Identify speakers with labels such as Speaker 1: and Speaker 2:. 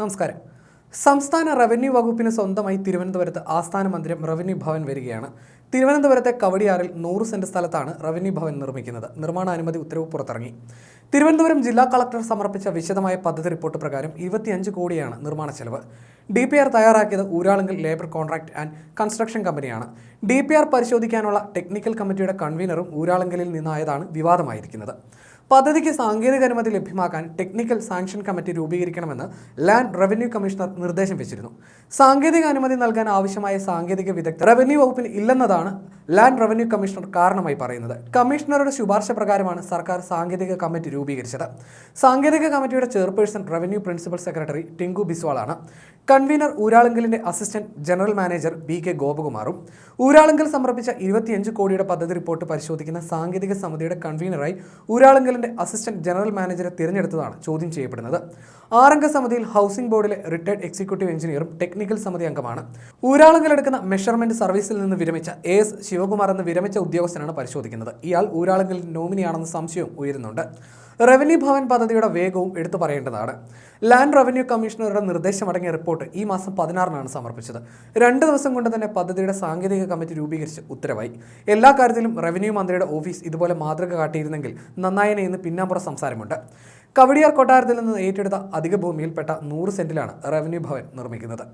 Speaker 1: നമസ്കാരം. സംസ്ഥാന റവന്യൂ വകുപ്പിന് സ്വന്തമായി തിരുവനന്തപുരത്ത് ആസ്ഥാന മന്ദിരം റവന്യൂ ഭവൻ വരികയാണ്. തിരുവനന്തപുരത്തെ കവടിയാറിൽ നൂറ് സെന്റ് സ്ഥലത്താണ് റവന്യൂ ഭവൻ നിർമ്മിക്കുന്നത്. നിർമ്മാണാനുമതി ഉത്തരവ് പുറത്തിറങ്ങി. തിരുവനന്തപുരം ജില്ലാ കളക്ടർ സമർപ്പിച്ച വിശദമായ പദ്ധതി റിപ്പോർട്ട് പ്രകാരം ഇരുപത്തിയഞ്ച് കോടിയാണ് നിർമ്മാണ ചെലവ്. ഡി പി ആർ തയ്യാറാക്കിയത് Uralungal labour contract and construction കമ്പനിയാണ്. ഡി പി ആർ പരിശോധിക്കാനുള്ള ടെക്നിക്കൽ കമ്മിറ്റിയുടെ കൺവീനറും ഊരാളുങ്കലിൽ നിന്നായതാണ് വിവാദമായിരിക്കുന്നത്. പദ്ധതിക്ക് സാങ്കേതിക അനുമതി ലഭ്യമാക്കാൻ ടെക്നിക്കൽ സാങ്ഷൻ കമ്മിറ്റി രൂപീകരിക്കണമെന്ന് ലാൻഡ് റവന്യൂ കമ്മീഷണർ നിർദ്ദേശം വെച്ചിരുന്നു. സാങ്കേതിക അനുമതി നൽകാൻ ആവശ്യമായ സാങ്കേതിക വിദഗ്ധർ റവന്യൂ വകുപ്പിൽ ഇല്ലെന്നതാണ് ലാൻഡ് റവന്യൂ കമ്മീഷണർ കാരണമായി പറയുന്നത്. കമ്മീഷണറുടെ ശുപാർശ പ്രകാരമാണ് സർക്കാർ സാങ്കേതിക കമ്മിറ്റി രൂപീകരിച്ചത്. സാങ്കേതിക കമ്മിറ്റിയുടെ chairperson revenue principal secretary Tinku ബിസ്വാളാണ്. Convener ഊരാളുങ്കലിന്റെ assistant general manager B K ഗോപകുമാറും. Uralungal സമർപ്പിച്ച ഇരുപത്തിയഞ്ച് കോടിയുടെ പദ്ധതി റിപ്പോർട്ട് പരിശോധിക്കുന്ന സാങ്കേതിക സമിതിയുടെ കൺവീനറായി ഊരാളുങ്കലിന്റെ അസിസ്റ്റന്റ് ജനറൽ മാനേജറെ തിരഞ്ഞെടുത്തതാണ് ചോദ്യം ചെയ്യപ്പെടുന്നത്. ആറംഗ സമിതിയിൽ ഹൗസിംഗ് ബോർഡിലെ റിട്ടയർഡ് എക്സിക്യൂട്ടീവ് എഞ്ചിനീയറും ടെക്നിക്കൽ സമിതി അംഗമാണ്. ഊരാളുകൾ എടുക്കുന്ന മെഷർമെന്റ് സർവീസിൽ നിന്ന് വിരമിച്ച എ എസ് ശിവകുമാർ എന്ന വിരമിച്ച ഉദ്യോഗസ്ഥനാണ് പരിശോധിക്കുന്നത്. ഇയാൾ ഊരാളുങ്കലിൽ നോമിനിയാണെന്ന സംശയവും ഉയരുന്നുണ്ട്. റവന്യൂ ഭവൻ പദ്ധതിയുടെ വേഗവും എടുത്തു പറയേണ്ടതാണ്. ലാൻഡ് റവന്യൂ കമ്മീഷണറുടെ നിർദ്ദേശമടങ്ങിയ റിപ്പോർട്ട് ഈ മാസം പതിനാറിനാണ് സമർപ്പിച്ചത്. രണ്ട് ദിവസം കൊണ്ട് തന്നെ പദ്ധതിയുടെ സാങ്കേതിക കമ്മിറ്റി രൂപീകരിച്ച് ഉത്തരവായി. എല്ലാ കാര്യത്തിലും റവന്യൂ മന്ത്രിയുടെ ഓഫീസ് ഇതുപോലെ മാതൃക കാട്ടിയിരുന്നെങ്കിൽ നന്നായനെ ഇന്ന് പിന്നാമ്പുറ സംസാരമുണ്ട്. കവടിയാർ കൊട്ടാരത്തിൽ നിന്ന് ഏറ്റെടുത്ത അധിക ഭൂമിയിൽപ്പെട്ട നൂറ് സെന്റിലാണ് റവന്യൂ ഭവൻ നിർമ്മിക്കുന്നത്.